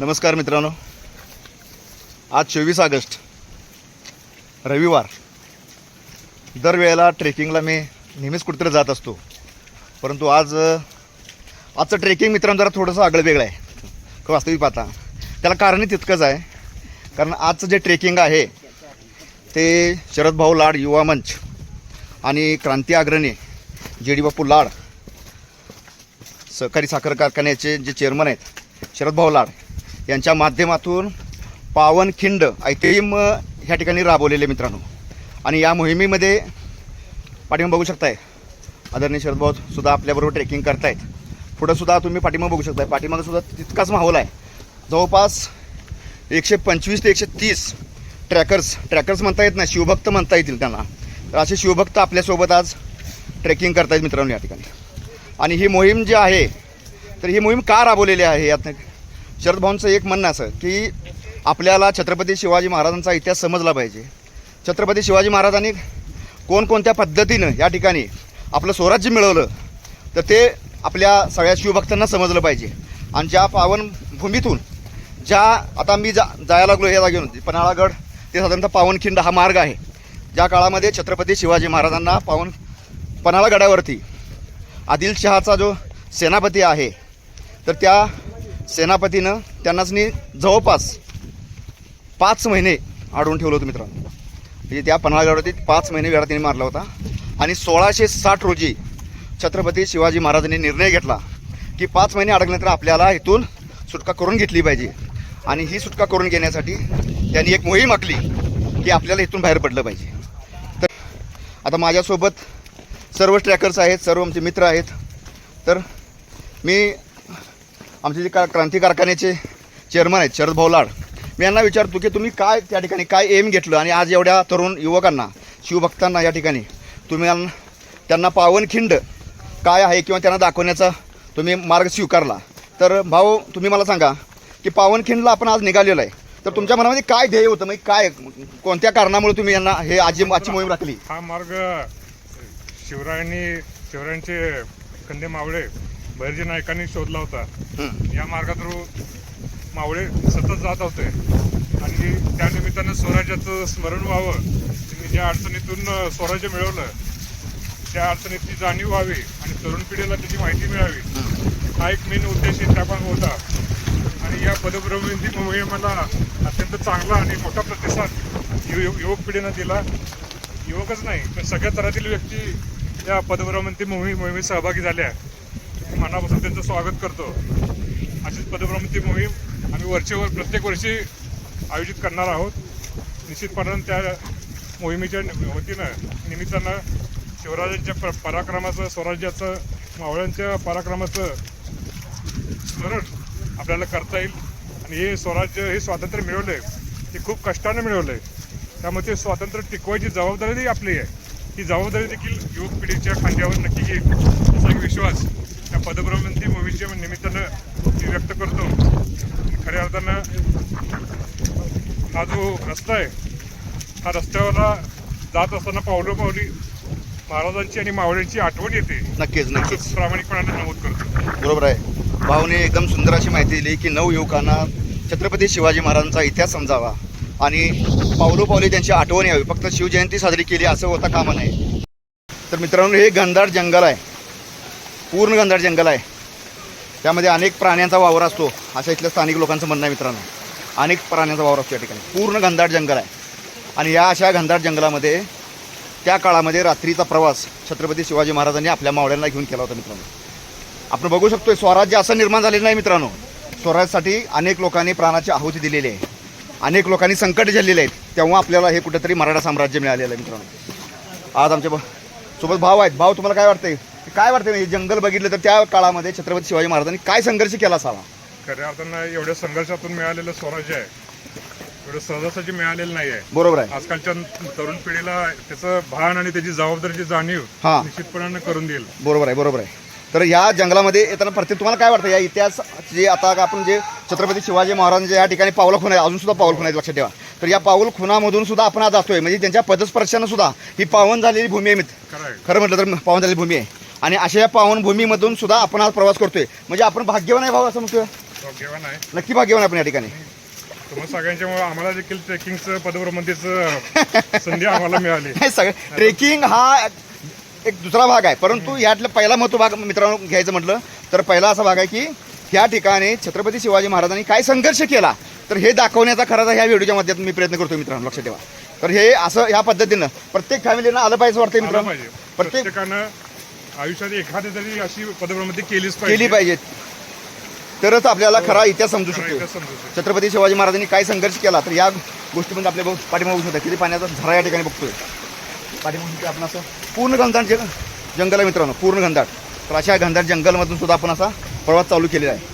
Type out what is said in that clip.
नमस्कार मित्रांनो. आज चोवीस ऑगस्ट रविवार. दरवेळेला ट्रेकिंगला मी नेहमीच कुठेतरी जात असतो. परंतु आज आजचं ट्रेकिंग मित्रांनो जरा थोडंसं आगळं वेगळं आहे. वास्तविक पाहता. त्याला कारणही तितकंच आहे. कारण आजचं जे ट्रेकिंग आहे ते शरद भाऊ लाड युवा मंच आणि क्रांती अग्रणी जे डी बापू लाड सहकारी साखर कारखान्याचे जे चेअरमन आहेत शरद भाऊ लाड यांच्या माध्यमातून पावनखिंड ऐतिम ह्या ठिकाणी राबवलेले मित्रांनो. आणि या मोहिमेमध्ये पाठिंबा बघू शकताय. आदरणीय शरद भाऊ सुद्धा आपल्याबरोबर ट्रेकिंग करतायत. पुढं सुद्धा तुम्ही पाठिंबा बघू शकताय. पाठीमागं सुद्धा तितकाच माहोल आहे. जवळपास एकशे पंचवीस ते एकशे तीस ट्रॅकर्स ट्रॅकर्स म्हणता येत नाही शिवभक्त म्हणता येतील त्यांना. तर असे शिवभक्त आपल्यासोबत आज ट्रेकिंग करतायत मित्रांनो या ठिकाणी. आणि ही मोहीम जी आहे तर ही मोहीम का राबवलेली आहे यात शरद भाऊंचं एक म्हणणं असं की आपल्याला छत्रपती शिवाजी महाराजांचा इतिहास समजला पाहिजे. छत्रपती शिवाजी महाराजांनी कोणकोणत्या पद्धतीनं या ठिकाणी आपलं स्वराज्य मिळवलं तर ते आपल्या सगळ्या शिवभक्तांना समजलं पाहिजे. आणि ज्या पावन भूमीतून ज्या आता मी जा जायला लागलो या जागेवरून पन्हाळागड ते साधारणतः पावनखिंड हा मार्ग आहे. ज्या काळामध्ये छत्रपती शिवाजी महाराजांना पावन पन्हाळागडावरती आदिलशहाचा जो सेनापती आहे तर त्या सेनापतीनं त्यांनाचनी जवळपास पाच महिने अडवून ठेवलं होतं मित्रांनो. म्हणजे त्या पन्हाळगडावरती पाच महिने वेळा त्यांनी मारला होता. आणि सोळाशे साठ रोजी छत्रपती शिवाजी महाराजांनी निर्णय घेतला की पाच महिने अडकल्यानंतर आपल्याला इथून सुटका करून घेतली पाहिजे. आणि ही सुटका करून घेण्यासाठी त्यांनी एक मोहीम आखली की आपल्याला इथून बाहेर पडलं पाहिजे. तर आता माझ्यासोबत सर्व ट्रॅकर्स आहेत सर्व आमचे मित्र आहेत. तर मी आमचे जे का क्रांती कारखान्याचे चेअरमन आहेत शरद भाऊलाड मी यांना विचारतो की तुम्ही काय त्या ठिकाणी काय एम घेतलं? आणि आज एवढ्या तरुण युवकांना शिवभक्तांना या ठिकाणी तुम्ही त्यांना पावनखिंड काय आहे किंवा त्यांना दाखवण्याचा तुम्ही मार्ग स्वीकारला? तर भाऊ तुम्ही मला सांगा की पावनखिंडला आपण आज निघालेलो आहे. तर तुमच्या मनामध्ये काय ध्येय होतं? म्हणजे काय कोणत्या कारणामुळे तुम्ही यांना हे आजी आजची मोहीम राखली? हा मार्ग शिवरायांनी शिवरायांचे कंदे मावळे बहिर्जी नायकांनी शोधला होता. या मार्गातून मावळे सतत जात होते. आणि त्या निमित्तानं स्वराज्याचं स्मरण व्हावं त्यांनी ज्या अडचणीतून स्वराज्य मिळवलं त्या अडचणीची जाणीव व्हावी आणि तरुण पिढीला त्याची माहिती मिळावी. हा एक मेन उद्देश त्यापासून होता. आणि या पदप्रविधी मोहिमेला अत्यंत चांगला आणि मोठा प्रतिसाद यु- यु- युवक पिढीनं दिला. युवकच नाही तर सगळ्या तरातील व्यक्ती या पदभ्रमंती मोहीम मोहिमेत सहभागी झाल्या. मनापासून त्यांचं स्वागत करतो. अशीच पदभ्रमती मोहीम आम्ही वरचेवर प्रत्येक वर्षी आयोजित करणार आहोत. निश्चितपणानं त्या मोहिमेच्या वतीनं निमित्तानं शिवराजांच्या प पराक्रमाचं स्वराज्याचं मावळ्यांच्या पराक्रमाचं स्मरण आपल्याला करता येईल. आणि हे स्वराज्य हे स्वातंत्र्य मिळवलंय. ते खूप कष्टानं मिळवलंय. त्यामुळे ते स्वातंत्र्य टिकवायची जबाबदारी आपली आहे. ही जबाबदारी देखील युवक पिढीच्या खांद्यावर नक्की येईल. असा एक विश्वास त्या पदभ्रमंती मोहिमेच्या निमित्तानं मी व्यक्त करतो. खऱ्या अर्थानं हा जो रस्ता आहे हा रस्त्यावर जात असताना पावलं पावली महाराजांची आणि मावळ्यांची आठवण येते. नक्कीच नक्कीच. प्रामाणिकपणाने नमूद करतो. बरोबर आहे. भाऊने एकदम सुंदर अशी माहिती दिली की नऊ युवकांना छत्रपती शिवाजी महाराजांचा इतिहास समजावा आणि पावलो पावले त्यांची आठवण यावी. फक्त शिवजयंती साजरी केली असं होता कामा नये. तर मित्रांनो हे घनदाट जंगल आहे. पूर्ण घनदाट जंगल आहे. त्यामध्ये अनेक प्राण्यांचा वावर असतो. असं इथल्या स्थानिक लोकांचं म्हणणं आहे मित्रांनो. अनेक प्राण्यांचा वावर असतो या ठिकाणी. पूर्ण घनदाट जंगल आहे. आणि या अशा घनदाट जंगलामध्ये त्या काळामध्ये रात्रीचा प्रवास छत्रपती शिवाजी महाराजांनी आपल्या मावळ्यांना घेऊन केला होता मित्रांनो. आपण बघू शकतो स्वराज्य असं निर्माण झालेलं नाही मित्रांनो. स्वराज्यासाठी अनेक लोकांनी प्राणाची आहुती दिलेली आहे. अनेक लोकांनी संकट झालेले आहेत. तेव्हा आपल्याला हे कुठेतरी मराठा साम्राज्य मिळालेलं आहे मित्रांनो. आज आमच्यासोबत भाव आहेत. भाव तुम्हाला काय वाटतंय? काय वाटतंय हे जंगल बघितलं तर त्या काळामध्ये छत्रपती शिवाजी महाराजांनी काय संघर्ष केला असावा? खऱ्या अर्थानं एवढ्या संघर्षातून मिळालेलं स्वराज्य आहे. एवढं सहजासहजी मिळालेलं नाही आहे बरोबर आहे. आजकालच्या तरुण पिढीला त्याचं भान आणि त्याची जबाबदारीची जाणीव हा. निश्चितपणानं करून देईल. बरोबर आहे बरोबर आहे. तर या जंगलामध्ये येताना प्रत्येक तुम्हाला काय वाटतं या इतिहास जे आता आपण जे छत्रपती शिवाजी महाराजांच्या या ठिकाणी पावलं खून आहे अजून सुद्धा पाऊल खून आहेत लक्षात ठेवा. तर या पाऊल खुनामधून सुद्धा आपण आज जातोय म्हणजे त्यांच्या पदस्पर्शानं सुद्धा ही पावन झालेली भूमी आहे मित्र. खरं आहे. खरं म्हटलं तर पावन झालेली भूमी आहे. आणि अशा या पावन भूमीमधून सुद्धा आपण आज प्रवास करतोय. म्हणजे आपण भाग्यवान आहे भाऊ असं म्हणतोय? भाग्यवान आहे. नक्की भाग्यवान आपण या ठिकाणी. तुम्हा सगळ्यांच्यामुळे आम्हाला देखील ट्रेकिंगचं पदभ्रमंतीचं संधी आम्हाला मिळाली. सगळं ट्रेकिंग हा एक दुसरा भाग आहे. परंतु यातला पहिला महत्त्व भाग मित्रांनो घ्यायचं म्हटलं तर पहिला असा भाग आहे की ह्या ठिकाणी छत्रपती शिवाजी महाराजांनी काय संघर्ष केला तर हे दाखवण्याचा खरा ह्या व्हिडिओच्या माध्यमातून मी प्रयत्न करतो मित्रांनो लक्षात ठेवा. तर हे असं ह्या पद्धतीनं प्रत्येक फॅमिलीनं आलं पाहिजे वाटतं मित्रांनो. प्रत्येकानं आयुष्यात एखादी तरी अशी पदभ्रमंती केलीच केली पाहिजे. तरच आपल्याला खरा इतिहास समजू खरं शकतो. इतिहास समजू शकतो. छत्रपती शिवाजी महाराजांनी काय संघर्ष केला तर या गोष्टीमध्ये आपल्या बघ- पाठीमागू शकता. किती पाण्याचा झरा या ठिकाणी बघतोय. पाठीमागून आपण असं पूर्ण घनदाट जंग- जंगल आहे मित्रांनो पूर्ण घनदाट. तर अशा घनदाट जंगलमधून सुद्धा आपण असा प्रवास चालू केलेला आहे.